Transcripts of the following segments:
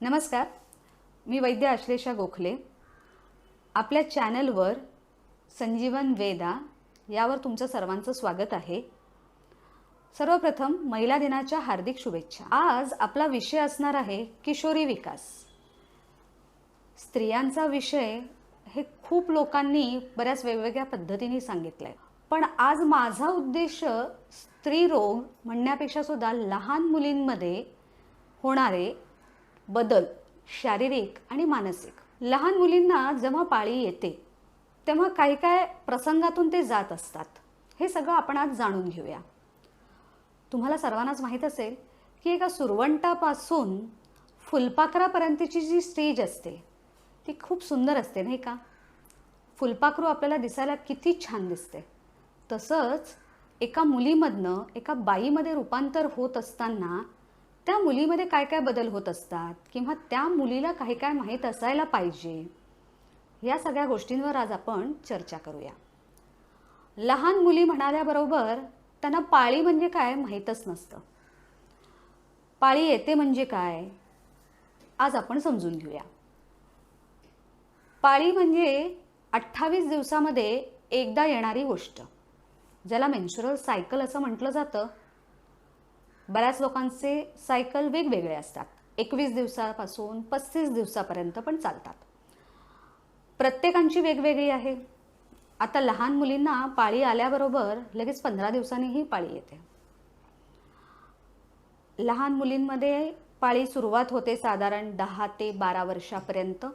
नमस्कार. मी वैद्य आश्लेषा गोखले. आपल्या चॅनलवर संजीवन वेदा यावर तुमचं सर्वांचं स्वागत आहे. सर्वप्रथम महिला दिनाच्या हार्दिक शुभेच्छा. आज आपला विषय असणार आहे किशोरी विकास. स्त्रियांचा विषय हे खूप लोकांनी बऱ्याच वेगवेगळ्या पद्धतीने आहे पण आज माझा उद्देश स्त्री रोग म्हणण्यापेक्षा सुद्धा लहान मुलींमध्ये होणारे बदल शारीरिक आणि मानसिक. लहान मुलींना जेव्हा पाळी येते तेव्हा काही काय प्रसंगातून ते जात असतात. हे सगळं आपण आज जाणून घेऊया. तुम्हाला सर्वांनाच माहीत असेल की एका सुरवंटापासून फुलपाखरापर्यंतची जी स्टेज असते ती खूप सुंदर असते नाही का? फुलपाखरू आपल्याला दिसायला किती छान दिसते. तसंच एका मुलीमधनं एका बाईमध्ये रूपांतर होत असताना त्या मुलीमध्ये काय काय बदल होत असतात? किंवा त्या मुलीला काही काय माहीत असायला पाहिजे? या सगळ्या गोष्टींवर आज आपण चर्चा करूया. लहान मुली म्हणाल्याबरोबर त्यांना पाळी म्हणजे काय माहीतच नसतं. पाळी येते म्हणजे काय? आज आपण समजून घेऊया. पाळी म्हणजे अठ्ठावीस दिवसामध्ये एकदा येणारी गोष्ट ज्याला मेन्शुरल सायकल असं म्हटलं जातं. बऱ्याच लोकांचे सायकल वेगवेगळे असतात. एकवीस दिवसापासून पस्तीस दिवसापर्यंत पण चालतात. प्रत्येकांची वेगवेगळी आहे. आता लहान मुलींना पाळी आल्याबरोबर लगेच पंधरा दिवसांनीही पाळी येते. लहान मुलींमध्ये पाळी सुरुवात होते साधारण दहा ते बारा वर्षापर्यंत.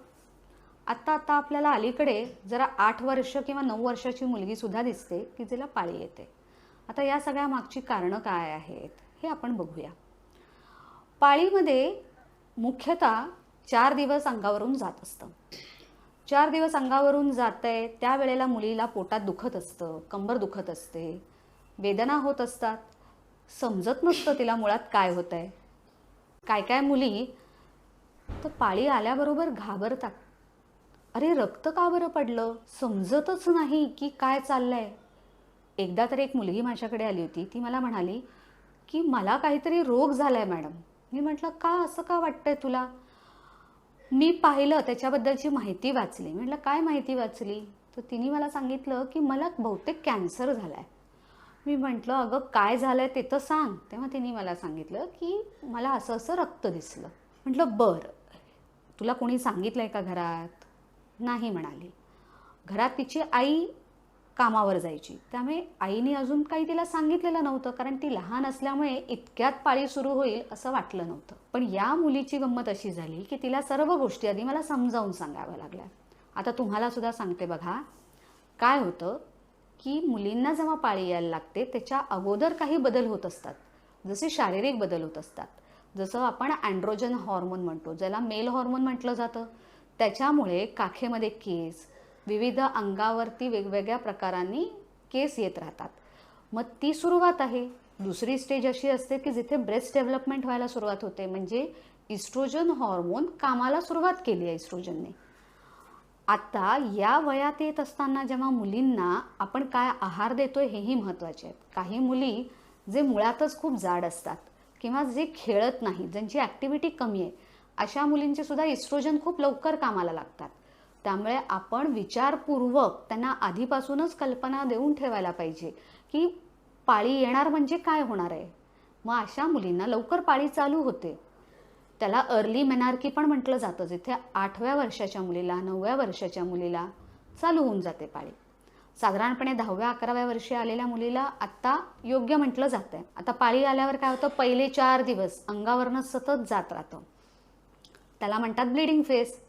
आत्ता आता आपल्याला अलीकडे जरा आठ वर्ष किंवा नऊ वर्षाची मुलगी सुद्धा दिसते की जिला पाळी येते. आता या सगळ्या मागची कारणं काय आहेत? हे आपण बघूया. पाळीमध्ये मुख्यतः चार दिवस अंगावरून जात असतं. चार दिवस अंगावरून जात आहे त्यावेळेला मुलीला पोटात दुखत असतं कंबर दुखत असते वेदना होत असतात. समजत नसतं तिला मुळात काय होत आहे काय काय मुली तर पाळी आल्याबरोबर घाबरतात. अरे रक्त का बरं पडलं? समजतच नाही की काय चाललंय. एकदा तर एक मुलगी माझ्याकडे आली होती ती मला म्हणाली की मला काहीतरी रोग झालाय मॅडम. मी म्हटलं का? असं का वाटतंय तुला? मी पाहिलं त्याच्याबद्दलची माहिती वाचली. म्हटलं काय माहिती वाचली? तर तिने मला सांगितलं की मला बहुतेक कॅन्सर झालाय. मी म्हटलं अगं काय झालंय ते तर सांग. तेव्हा तिने मला सांगितलं की मला असं असं रक्त दिसलं. म्हटलं बरं. तुला कोणी सांगितलंय का घरात? नाही म्हणाली. घरात तिची आई कामावर जायची. त्यामुळे आईने अजून काही तिला सांगितलेलं नव्हतं कारण ती लहान असल्यामुळे इतक्यात पाळी सुरू होईल असं वाटलं नव्हतं. पण या मुलीची गंमत अशी झाली की तिला सर्व गोष्टी आधी मला समजावून सांगाव्या लागल्या. आता तुम्हाला सुद्धा सांगते बघा काय होतं की मुलींना जेव्हा पाळी यायला लागते त्याच्या अगोदर काही बदल होत असतात. जसे शारीरिक बदल होत असतात. जसं आपण अँड्रोजन हॉर्मोन म्हणतो ज्याला मेल हॉर्मोन म्हटलं जातं. त्याच्यामुळे काखेमध्ये केस विविध अंगावरती वेगवेगळ्या प्रकारांनी केस येत राहतात. मग ती सुरुवात आहे. दुसरी स्टेज अशी असते की जिथे ब्रेस्ट डेव्हलपमेंट व्हायला सुरुवात होते. म्हणजे इस्ट्रोजन हॉर्मोन कामाला सुरुवात केली आहे इस्ट्रोजनने आता या वयात येत असताना जेव्हा मुलींना आपण काय आहार देतोय हेही महत्त्वाचे आहेत. काही मुली जे मुळातच खूप जाड असतात किंवा जे खेळत नाही ज्यांची ॲक्टिव्हिटी कमी आहे अशा मुलींचे सुद्धा इस्ट्रोजन खूप लवकर कामाला लागतात. त्यामुळे आपण विचारपूर्वक त्यांना आधीपासूनच कल्पना देऊन ठेवायला पाहिजे की पाळी येणार म्हणजे काय होणार आहे? मग अशा मुलींना लवकर पाळी चालू होते. त्याला अर्ली मेनार्की पण म्हटलं जातं जिथे आठव्या वर्षाच्या मुलीला नवव्या वर्षाच्या मुलीला चालू होऊन जाते पाळी. साधारणपणे दहाव्या अकराव्या वर्षी आलेल्या मुलीला आत्ता योग्य म्हटलं जातं आहे आता पाळी आल्यावर काय होतं? पहिले चार दिवस अंगावरनं सतत जात राहतं. त्याला म्हणतात ब्लिडिंग फेस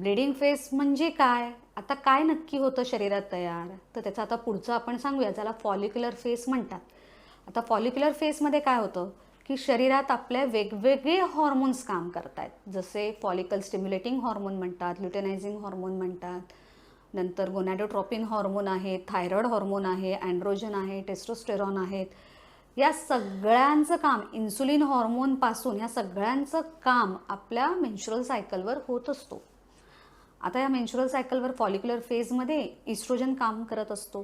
ब्लिडिंग फेस म्हणजे काय? आता काय नक्की होतं शरीरात तयार? तर त्याचं आता पुढचं आपण सांगूया ज्याला फॉलिक्युलर फेस म्हणतात. आता फॉलिक्युलर फेसमध्ये काय होतं? की शरीरात आपल्या वेगवेगळे हॉर्मोन्स काम करत आहेत जसे फॉलिकल स्टिम्युलेटिंग हॉर्मोन म्हणतात ल्युटेनायझिंग हॉर्मोन म्हणतात. नंतर गोनॅडोट्रॉपिन हॉर्मोन आहे थायरॉइड हॉर्मोन आहे अँड्रोजन आहे टेस्टोस्टेरॉन आहेत. या सगळ्यांचं काम इन्सुलिन हॉर्मोनपासून ह्या सगळ्यांचं काम आपल्या मेन्शुरल सायकलवर होत असतो. आता या मेन्शुरल सायकलवर फॉलिक्युलर फेजमध्ये इस्ट्रोजन काम करत असतो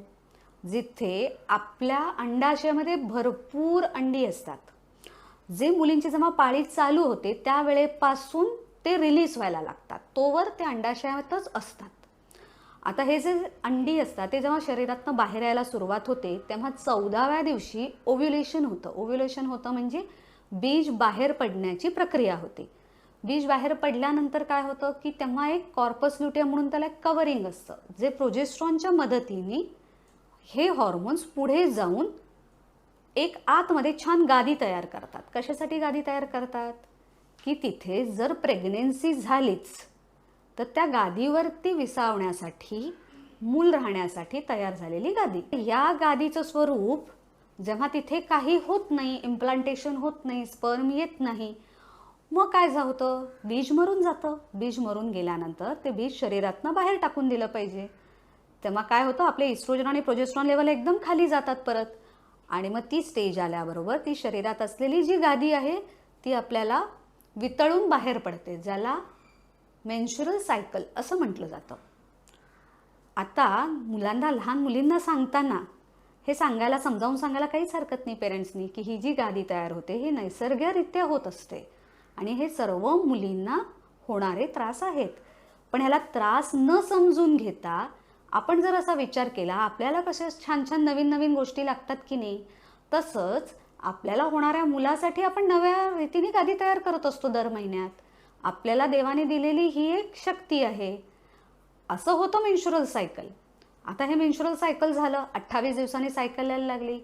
जिथे आपल्या अंडाशयामध्ये भरपूर अंडी असतात. जे मुलींची जेव्हा पाळी चालू होते त्यावेळेपासून ते रिलीज व्हायला लागतात. तोवर ते अंडाशयातच असतात. आता हे जे अंडी असतात ते जेव्हा शरीरातनं बाहेर यायला सुरुवात होते तेव्हा चौदाव्या दिवशी ओव्ह्युलेशन होतं. ओव्ह्युलेशन होतं म्हणजे बीज बाहेर पडण्याची प्रक्रिया होते. बीज बाहेर पडल्यानंतर काय होतं की तेव्हा एक कॉर्पस ल्युटिया म्हणून त्याला एक कवरिंग असतं. जे प्रोजेस्ट्रॉनच्या मदतीने हे हॉर्मोन्स पुढे जाऊन एक आतमध्ये छान गादी तयार करतात. कशासाठी गादी तयार करतात? की तिथे जर प्रेग्नेन्सी झालीच तर त्या गादीवरती विसावण्यासाठी मूल राहण्यासाठी तयार झालेली गादी. या गादीचं स्वरूप जेव्हा तिथे काही होत नाही इम्प्लांटेशन होत नाही स्पर्म येत नाही मग काय झा होतं बीज मरून जातं. बीज मरून गेल्यानंतर ते बीज शरीरातनं बाहेर टाकून दिलं पाहिजे. तेव्हा काय होतं? आपले इस्ट्रोजन आणि प्रोजेस्ट्रॉन लेवल एकदम खाली जातात परत. आणि मग ती स्टेज आल्याबरोबर ती शरीरात असलेली जी गादी आहे ती आपल्याला वितळून बाहेर पडते ज्याला मेन्शुरल सायकल असं म्हटलं जातं. आता मुलांना लहान मुलींना सांगताना हे सांगायला समजावून सांगायला काहीच हरकत नाही पेरेंट्सनी की ही जी गादी तयार होते ही नैसर्गिकरित्या होत असते. आणि हे सर्व मुलींना होणारे त्रास आहेत. पण ह्याला त्रास न समजून घेता आपण जर असा विचार केला आपल्याला कशा छान छान नवीन नवीन गोष्टी लागतात की नाही? तसंच आपल्याला होणाऱ्या मुलासाठी आपण नव्या रीतीने गादी तयार करत असतो दर महिन्यात. आपल्याला देवाने दिलेली ही एक शक्ती आहे. असं होतं मेन्शुरल सायकल आता हे मेन्शुरल सायकल झालं. अठ्ठावीस दिवसांनी सायकल यायला लागली.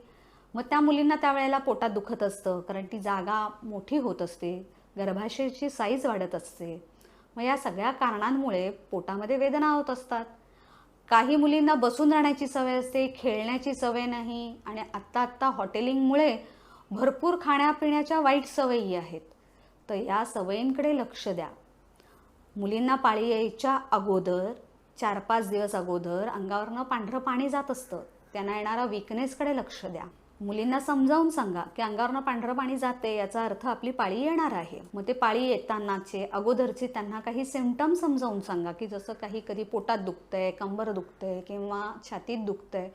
मग त्या मुलींना त्यावेळेला पोटात दुखत असतं कारण ती जागा मोठी होत असते. गर्भाशयाची साईज वाढत असते. मग या सगळ्या कारणांमुळे पोटामध्ये वेदना होत असतात. काही मुलींना बसून राहण्याची सवय असते खेळण्याची सवय नाही आणि आत्ता आत्ता हॉटेलिंगमुळे भरपूर खाण्यापिण्याच्या वाईट सवयी आहेत. तर या सवयींकडे लक्ष द्या. मुलींना पाळी यायच्या अगोदर चार पाच दिवस अगोदर अंगावरनं पांढरं पाणी जात असतं. त्यांना येणारा विकनेसकडे लक्ष द्या. मुलींना समजावून सांगा की अंगावरनं पांढरं पाणी जाते याचा अर्थ आपली पाळी येणार आहे. मग ते पाळी येतानाचे अगोदरचे त्यांना काही सिमटम समजावून सांगा की जसं काही कधी पोटात दुखतंय कंबर दुखतंय किंवा छातीत दुखतंय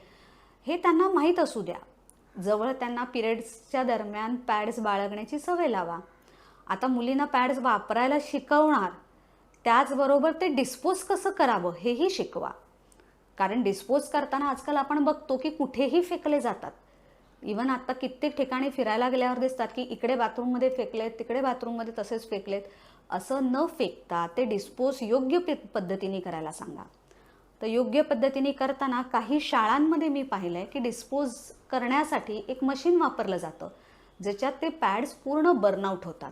हे त्यांना माहीत असू द्या. जवळ त्यांना पिरियड्सच्या दरम्यान पॅड्स बाळगण्याची सवय लावा. आता मुलींना पॅड्स वापरायला शिकवणार त्याचबरोबर ते डिस्पोज कसं करावं हेही शिकवा. कारण डिस्पोज करताना आजकाल आपण बघतो की कुठेही फेकले जातात. इवन आत्ता कित्येक ठिकाणी फिरायला गेल्यावर दिसतात की इकडे बाथरूममध्ये फेकलेत तिकडे बाथरूममध्ये तसेच फेकलेत. असं न फेकता ते डिस्पोज योग्य पद्धतीने करायला सांगा. तर योग्य पद्धतीने करताना काही शाळांमध्ये मी पाहिलं आहे की डिस्पोज करण्यासाठी एक मशीन वापरलं जातं ज्याच्यात ते पॅड्स पूर्ण बर्नआउट होतात.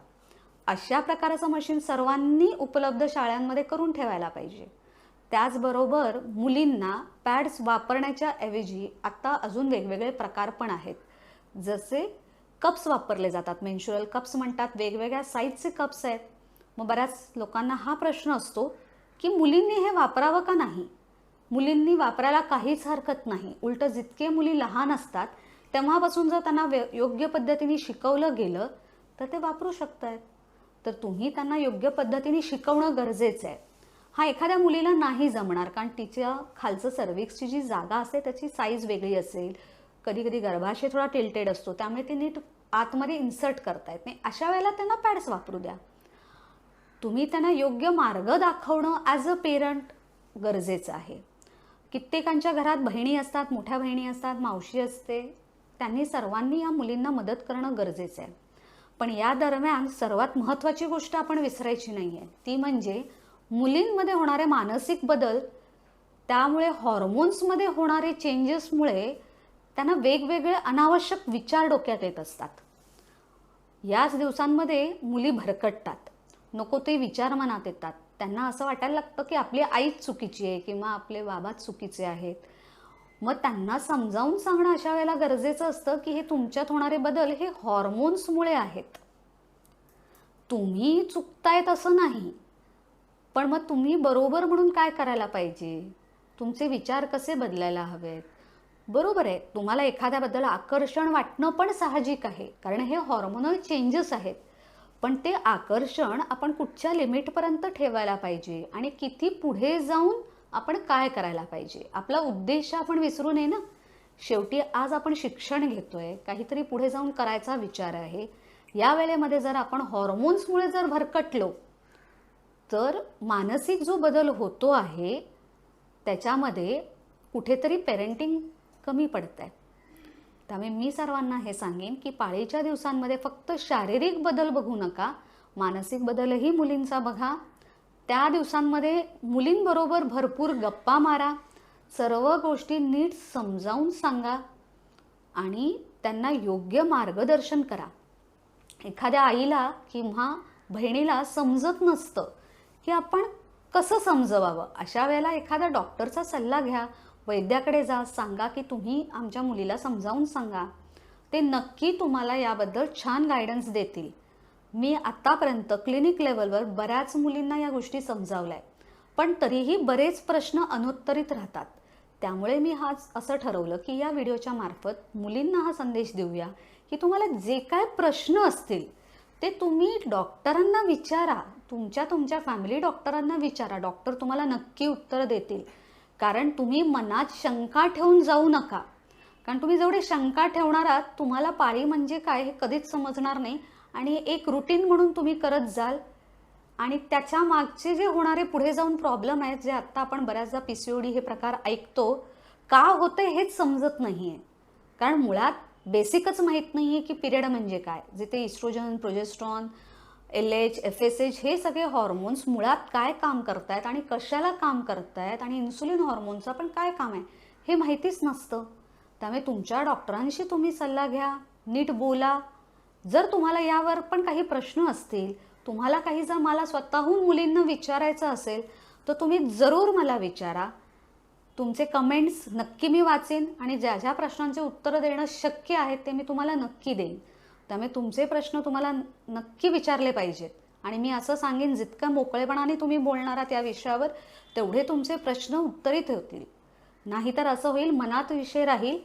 अशा प्रकारचं मशीन सर्वांनी उपलब्ध शाळांमध्ये करून ठेवायला पाहिजे. त्याचबरोबर मुलींना पॅड्स वापरण्याच्या ऐवजी आत्ता अजून वेगवेगळे प्रकार पण आहेत. जसे कप्स वापरले जातात. मेन्शुरल कप्स म्हणतात. वेगवेगळ्या साईजचे कप्स आहेत. मग बऱ्याच लोकांना हा प्रश्न असतो की मुलींनी हे वापरावं का नाही? मुलींनी वापरायला काहीच हरकत नाही. उलट जितके मुली लहान असतात तेव्हापासून जर त्यांना व्य योग्य पद्धतीने शिकवलं गेलं तर ते वापरू शकत आहेत तर तुम्ही त्यांना योग्य पद्धतीने शिकवणं गरजेचं आहे. हा एखाद्या मुलीला नाही जमणार कारण तिच्या खालचं सर्विक्सची जी जागा असते त्याची साईज वेगळी असेल. कधी कधी गर्भाशय थोडा टिल्टेड असतो त्यामुळे ते नीट आतमध्ये इन्सर्ट करता येत नाही. अशा वेळेला त्यांना पॅड्स वापरू द्या. तुम्ही त्यांना योग्य मार्ग दाखवणं ॲज अ पेरंट गरजेचं आहे. कित्येकांच्या घरात बहिणी असतात मोठ्या बहिणी असतात मावशी असते त्यांनी सर्वांनी या मुलींना मदत करणं गरजेचं आहे. पण या दरम्यान सर्वात महत्त्वाची गोष्ट आपण विसरायची नाही आहे ती म्हणजे मुलींमध्ये होणारे मानसिक बदल त्यामुळे हॉर्मोन्समध्ये होणारे चेंजेसमुळे त्यांना वेगवेगळे अनावश्यक विचार डोक्यात येत असतात. याच दिवसांमध्ये मुली भरकटतात. नको ते विचार मनात येतात. त्यांना असं वाटायला लागतं की आपली आईच चुकीची आहे किंवा आपले बाबाच चुकीचे आहेत. मग त्यांना समजावून सांगणं अशा वेळेला गरजेचं असतं की हे तुमच्यात होणारे बदल हे हॉर्मोन्समुळे आहेत. तुम्ही चुकतायत असं नाही. पण मग तुम्ही बरोबर म्हणून काय करायला पाहिजे? तुमचे विचार कसे बदलायला हवेत? बरोबर आहे तुम्हाला एखाद्याबद्दल आकर्षण वाटणं पण साहजिक आहे कारण हे हॉर्मोनल चेंजेस आहेत. पण ते आकर्षण आपण कुठच्या लिमिटपर्यंत ठेवायला पाहिजे? आणि किती पुढे जाऊन आपण काय करायला पाहिजे? आपला उद्देश आपण विसरू नये ना? शेवटी आज आपण शिक्षण घेतोय काहीतरी पुढे जाऊन करायचा विचार आहे. या वेळेमध्ये जर आपण हॉर्मोन्समुळे जर भरकटलो तर मानसिक जो बदल होतो आहे त्याच्यामध्ये कुठेतरी पेरेंटिंग कमी पडत आहे त्यामुळे मी सर्वांना हे सांगेन की पाळीच्या दिवसांमध्ये फक्त शारीरिक बदल बघू नका मानसिक बदलही मुलींचा बघा. त्या दिवसांमध्ये मुलींबरोबर भरपूर गप्पा मारा सर्व गोष्टी नीट समजावून सांगा आणि त्यांना योग्य मार्गदर्शन करा. एखाद्या आईला किंवा बहिणीला समजत नसतं की आपण कसं समजवावं? अशा वेळेला एखादा डॉक्टरचा सल्ला घ्या. वैद्याकडे जा. सांगा की तुम्ही आमच्या मुलीला समजावून सांगा. ते नक्की तुम्हाला याबद्दल छान गायडन्स देतील. मी आत्तापर्यंत क्लिनिक लेवलवर बऱ्याच मुलींना या गोष्टी समजावल्या पण तरीही बरेच प्रश्न अनुत्तरित राहतात. त्यामुळे मी हा असं ठरवलं की या व्हिडिओच्या मार्फत मुलींना हा संदेश देऊया की तुम्हाला जे काय प्रश्न असतील ते तुम्ही डॉक्टरांना विचारा. तुमच्या तुमच्या फॅमिली डॉक्टरांना विचारा. डॉक्टर तुम्हाला नक्की उत्तर देतील. कारण तुम्ही मनात शंका ठेवून जाऊ नका. कारण तुम्ही जेवढे शंका ठेवणार आहात तुम्हाला पाळी म्हणजे काय हे कधीच समजणार नाही. आणि एक रुटीन म्हणून तुम्ही करत जाल. आणि त्याच्या मागचे जे होणारे पुढे जाऊन प्रॉब्लेम आहेत जे आत्ता आपण बऱ्याचदा पी सी ओ डी हे प्रकार ऐकतो का होते हेच समजत नाही आहे कारण मुळात बेसिकच माहीत नाही आहे की पिरियड म्हणजे काय जिथे estrogen progesterone L H F S H हे सगळे हॉर्मोन्स मुळात काय काम करतायत आणि कशाला काम करतायत आणि इन्सुलिन हॉर्मोनचं पण काय काम आहे हे माहितीच नसतं. त्यामुळे तुमच्या डॉक्टरांशी तुम्ही सल्ला घ्या नीट बोला. जर तुम्हाला यावर पण काही प्रश्न असतील तुम्हाला काही जर मला स्वतःहून मुलींना विचारायचं असेल तर तुम्ही जरूर मला विचारा. तुमचे कमेंट्स नक्की मी वाचेन आणि ज्या ज्या प्रश्नांचे उत्तरं देणं शक्य आहे ते मी तुम्हाला नक्की देईन. त्यामुळे तुमचे प्रश्न तुम्हाला नक्की विचारले पाहिजेत. आणि मी असं सांगेन जितक्या मोकळेपणाने तुम्ही बोलणार आहात या विषयावर तेवढे तुमचे प्रश्न उत्तरित होतील नाहीतर असं होईल मनात विषय राहील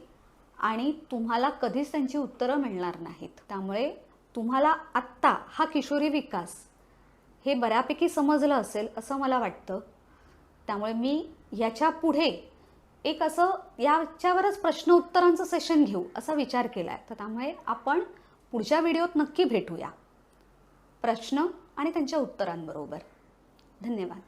आणि तुम्हाला कधीच त्यांची उत्तरं मिळणार नाहीत. त्यामुळे तुम्हाला आत्ता हा किशोरी विकास हे बऱ्यापैकी समजलं असेल असं मला वाटतं. त्यामुळे मी याच्यापुढे एक असं याच्यावरच प्रश्न उत्तरांचं सेशन घेऊ असा विचार केला आहे तर त्यामुळे आपण पुढच्या व्हिडिओत नक्की भेटूया. प्रश्न आणि त्यांच्या उत्तरांबरोबर. धन्यवाद.